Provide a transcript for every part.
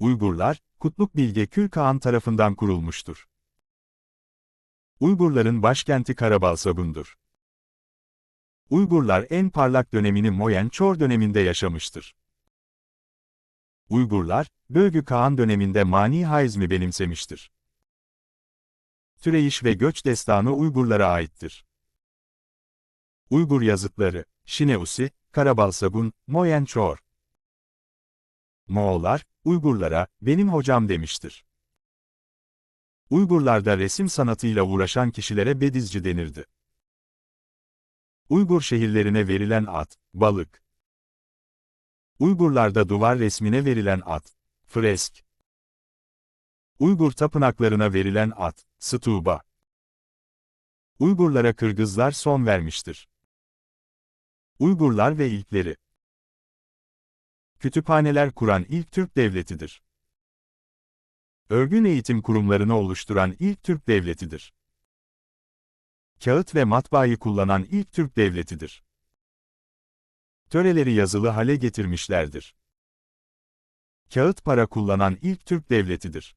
Uygurlar, Kutluk Bilge Kül Kağan tarafından kurulmuştur. Uygurların başkenti Karabalsagun'dur. Uygurlar en parlak dönemini Moyen Çor döneminde yaşamıştır. Uygurlar, Bölgü Kağan döneminde Mani Haizmi benimsemiştir. Türeyiş ve göç destanı Uygurlara aittir. Uygur yazıtları, Şineusi, Karabalsagun, Moyen Çor. Moğollar, Uygurlara, benim hocam demiştir. Uygurlarda resim sanatıyla uğraşan kişilere bedizci denirdi. Uygur şehirlerine verilen ad, balık. Uygurlarda duvar resmine verilen ad, fresk. Uygur tapınaklarına verilen ad, stuba. Uygurlara Kırgızlar son vermiştir. Uygurlar ve ilkleri. Kütüphaneler kuran ilk Türk devletidir. Örgün eğitim kurumlarını oluşturan ilk Türk devletidir. Kağıt ve matbaayı kullanan ilk Türk devletidir. Töreleri yazılı hale getirmişlerdir. Kağıt para kullanan ilk Türk devletidir.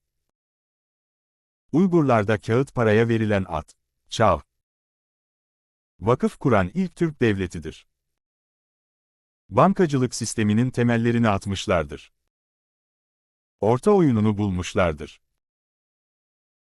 Uygurlarda kağıt paraya verilen ad, çav. Vakıf kuran ilk Türk devletidir. Bankacılık sisteminin temellerini atmışlardır. Orta oyununu bulmuşlardır.